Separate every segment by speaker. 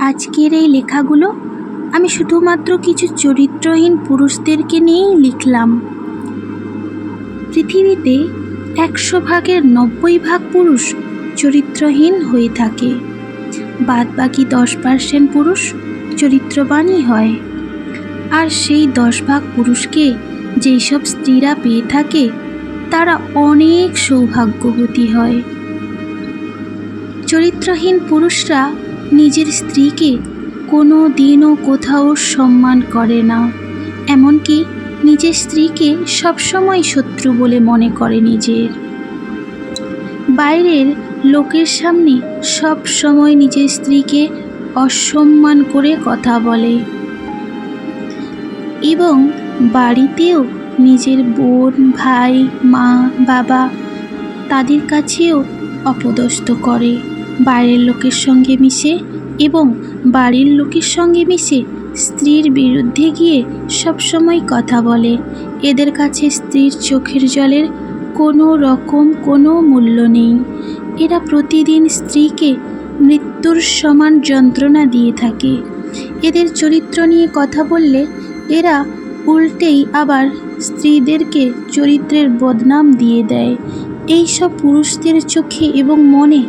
Speaker 1: আজকের এই লেখাগুলো আমি শুধুমাত্র কিছু চরিত্রহীন পুরুষদেরকে নিয়েই লিখলাম। পৃথিবীতে একশো ভাগের নব্বই ভাগ পুরুষ চরিত্রহীন হয়ে থাকে। বাদ বাকি দশ পার্সেন্ট পুরুষ চরিত্রবানই হয়। আর সেই দশ ভাগ পুরুষকে যেই সব স্ত্রীরা পেয়ে থাকে, তারা অনেক সৌভাগ্যবতী হয়। চরিত্রহীন পুরুষরা নিজের স্ত্রীকে কোনো দিনও কোথাও সম্মান করে না, এমনকি নিজের স্ত্রীকে সবসময় শত্রু বলে মনে করে নিজের। বাইরের লোকের সামনে সব সময় নিজের স্ত্রীকে অসম্মান করে কথা বলে এবং বাড়িতেও নিজের বোন, ভাই, মা, বাবা তাদের কাছেও অপদস্থ করে। বাইরের লোকের সঙ্গে মিশে এবং বাড়ির লোকের সঙ্গে মিশে স্ত্রীর বিরুদ্ধে গিয়ে সবসময় কথা বলে। এদের কাছে স্ত্রীর চোখের জলের কোনো রকম কোনো মূল্য নেই। এরা প্রতিদিন স্ত্রীকে মৃত্যুর সমান যন্ত্রণা দিয়ে থাকে। এদের চরিত্র নিয়ে কথা বললে এরা উল্টেই আবার স্ত্রীদেরকে চরিত্রের বদনাম দিয়ে দেয়। এই সব পুরুষদের চোখে এবং মনে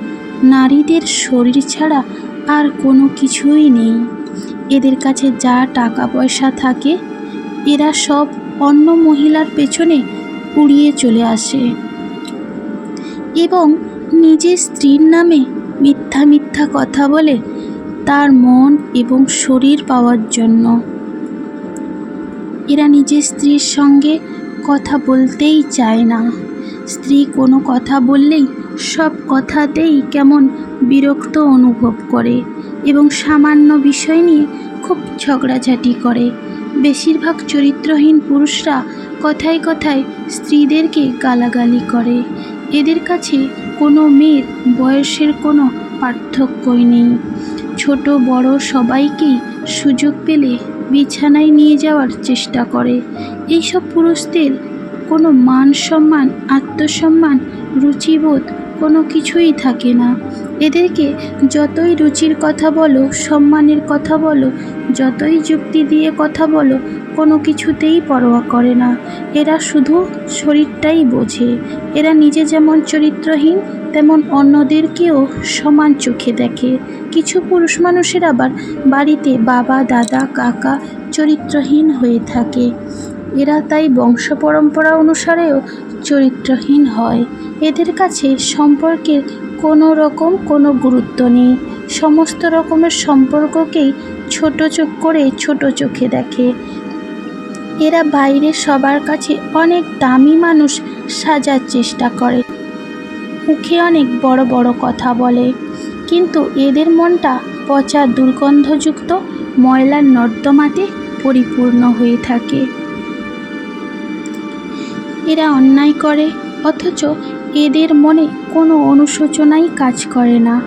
Speaker 1: নারীদের শরীর ছাড়া আর কোনো কিছুই নেই। এদের কাছে যা টাকা পয়সা থাকে, এরা সব অন্য মহিলার পেছনে উড়িয়ে চলে আসে। এবং নিজের স্ত্রীর নামে মিথ্যা মিথ্যা কথা বলে তার মন এবং শরীর পাওয়ার জন্য। এরা নিজের স্ত্রীর সঙ্গে কথা বলতেই চায় না। স্ত্রী কোনো কথা বললেই সব কথাতেই কেমন বিরক্ত অনুভব করে এবং সামান্য বিষয় নিয়ে খুব ঝগড়াঝাটি করে। বেশিরভাগ চরিত্রহীন পুরুষরা কথায় কথায় স্ত্রীদেরকে গালাগালি করে। এদের কাছে কোনো মেয়ের বয়সের কোনো পার্থক্যই নেই। ছোট, বড় সবাইকেই সুযোগ পেলে বিছানায় নিয়ে যাওয়ার চেষ্টা করে। এইসব পুরুষদের কোনো মান সম্মান আত্মসম্মান, রুচিবোধ কোনো কিছুই থাকে না। এদেরকে যতই রুচির কথা বলো, সম্মানের কথা বলো, যতই যুক্তি দিয়ে কথা বলো, কোনো কিছুতেই পরোয়া করে না। এরা শুধু শরীরটাই বোঝে। এরা নিজে যেমন চরিত্রহীন, তেমন অন্যদেরকেও সমান চোখে দেখে। কিছু পুরুষ মানুষের আবার বাড়িতে বাবা, দাদা, কাকা চরিত্রহীন হয়ে থাকে। এরা তাই বংশ পরম্পরা অনুসারেও চরিত্রহীন হয়। এদের কাছে সম্পর্কের কোনো রকম কোনো গুরুত্ব নেই। সমস্ত রকমের সম্পর্ককেই ছোট চোখ করে ছোট চোখে দেখে। এরা বাইরে সবার কাছে অনেক দামি মানুষ সাজার চেষ্টা করে। মুখে অনেক বড় বড় কথা বলে। কিন্তু এদের মনটা পচা দুর্গন্ধযুক্ত ময়লার নর্দমাতে পরিপূর্ণ হয়ে থাকে। এরা অন্যায় করে, অথচ এদের মনে কোনো অনুশোচনাই কাজ করে না।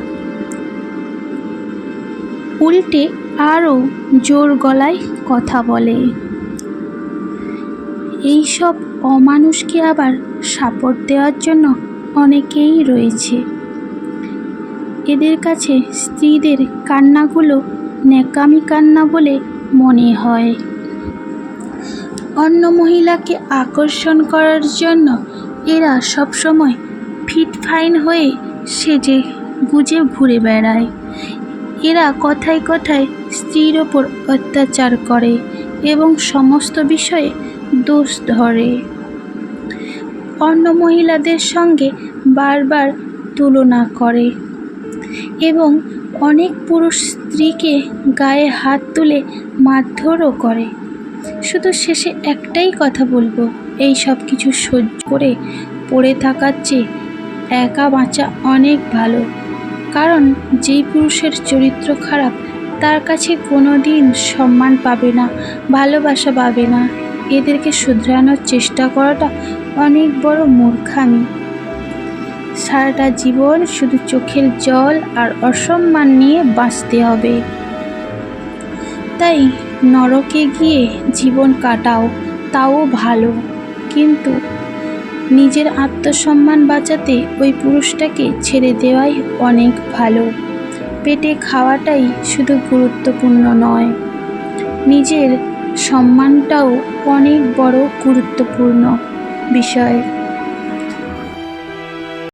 Speaker 1: উল্টে আরও জোর গলায় কথা বলে। এই সব অমানুষকে আবার সাপোর্ট দেওয়ার জন্য অনেকেই রয়েছে। এদের কাছে স্ত্রীদের কান্নাগুলো ন্যাকামি কান্না বলে মনে হয়। অন্য মহিলাকে আকর্ষণ করার জন্য এরা সবসময় ফিট ফাইন হয়ে সেজে গুজে ঘুরে বেড়ায়। এরা কথায় কথায় স্ত্রীর ওপর অত্যাচার করে এবং সমস্ত বিষয়ে দোষ ধরে। অন্য মহিলাদের সঙ্গে বারবার তুলনা করে এবং অনেক পুরুষ স্ত্রীকে গায়ে হাত তুলে মারধরও করে। শুধু শেষে একটাই কথা বলব, এই সব কিছু সহ্য করে পড়ে থাকার চেয়ে একা বাঁচা অনেক ভালো। কারণ যেই পুরুষের চরিত্র খারাপ, তার কাছে কোনো দিন সম্মান পাবে না, ভালোবাসা পাবে না। এদেরকে শুধরানোর চেষ্টা করাটা অনেক বড় মূর্খামি। সারাটা জীবন শুধু চোখের জল আর অসম্মান নিয়ে বাঁচতে হবে। তাই নরকে গিয়ে জীবন কাটাও, তাও ভালো। কিন্তু নিজের আত্মসম্মান বাঁচাতে ওই পুরুষটাকে ছেড়ে দেওয়াই অনেক ভালো। পেটে খাওয়াটাই শুধু গুরুত্বপূর্ণ নয়, নিজের সম্মানটাও অনেক বড় গুরুত্বপূর্ণ বিষয়।